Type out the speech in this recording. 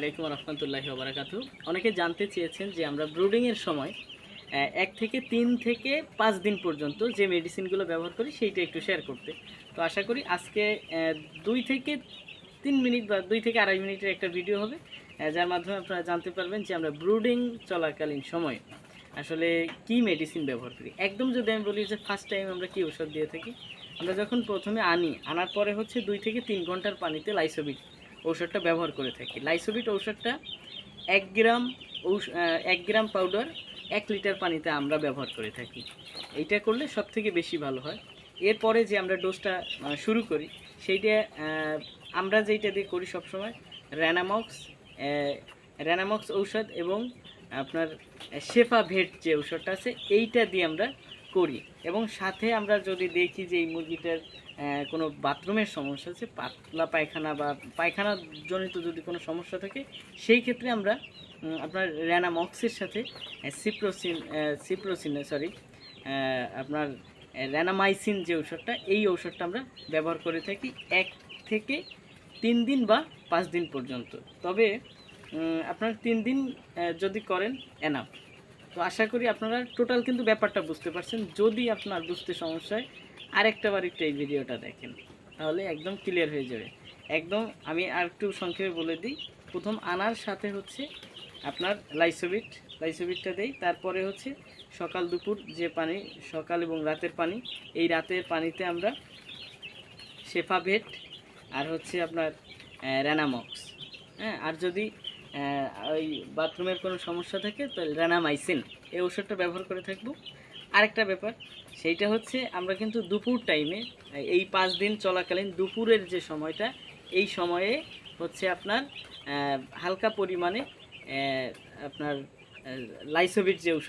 আলাইকুম রহমতুল্লাহি ওবরাকাতু অনেকে জানতে চেয়েছেন যে আমরা ব্রুডিংয়ের সময় এক থেকে তিন থেকে পাঁচ দিন পর্যন্ত যে মেডিসিনগুলো ব্যবহার করি সেইটা একটু শেয়ার করতে। তো আশা করি আজকে দুই থেকে তিন মিনিট বা দুই থেকে আড়াই মিনিটের একটা ভিডিও হবে যার মাধ্যমে আপনারা জানতে পারবেন যে আমরা ব্রুডিং চলাকালীন সময় আসলে কি মেডিসিন ব্যবহার করি। একদম যদি আমি বলি যে ফার্স্ট টাইম আমরা কি ওষুধ দিয়ে থাকি, আমরা যখন প্রথমে আনি, আনার পরে হচ্ছে দুই থেকে তিন ঘণ্টার পানিতে লাইসোবিট ঔষধটা ব্যবহার করে থাকি। লাইসোবিট ঔষধটা এক গ্রাম এক গ্রাম পাউডার এক লিটার পানিতে আমরা ব্যবহার করে থাকি। এইটা করলে সব থেকে বেশি ভালো হয়। এরপরে যে আমরা ডোজটা শুরু করি, সেইটা আমরা যেইটা দিয়ে করি সবসময় র্যানামক্স র্যানামক্স ঔষধ এবং আপনার শেফা ভেট যে ঔষধটা আছে, এইটা দিয়ে আমরা করি। এবং সাথে আমরা যদি দেখি যে এই মুরগিটার কোনো বাথরুমের সমস্যা আছে, পাতলা পায়খানা বা পায়খানা জনিত যদি কোনো সমস্যা থাকে, সেই ক্ষেত্রে আমরা আপনার র্যানামক্সের সাথে সিপ্রোসিন সিপ্রোসিন সরি আপনার র্যানামাইসিন যে ঔষধটা, এই ঔষধটা আমরা ব্যবহার করে থাকি এক থেকে তিন দিন বা পাঁচ দিন পর্যন্ত। তবে আপনার তিন দিন যদি করেন এনাফ তো আশা করি আপনারা টোটাল কিন্তু ব্যাপারটা বুঝতে পারছেন। যদি আপনার বুঝতে সমস্যা হয় আরেকটা বার একটু এই ভিডিওটা দেখেন, তাহলে একদম ক্লিয়ার হয়ে যাবে। একদম আমি আর একটু সংক্ষেপে বলে দিই, প্রথম আনার সাথে হচ্ছে আপনার লাইসোবিট লাইসোবিটটা দেই, তারপরে হচ্ছে সকাল দুপুর যে পানি, সকাল এবং রাতের পানি, এই রাতের পানিতে আমরা শেফাভেট আর হচ্ছে আপনার র্যানামক্স হ্যাঁ আর যদি ওই বাথরুমের কোনো সমস্যা থাকে, তো রানামাইসিন এই ওষুধটা ব্যবহার করে থাকব। আরেকটা ব্যাপার, সেইটা হচ্ছে আমরা কিন্তু দুপুর টাইমে এই পাঁচ দিন চলাকালীন দুপুরের যে সময়টা, এই সময়ে হচ্ছে আপনার হালকা পরিমাণে আপনার লাইসোভিট যে ঔষধটা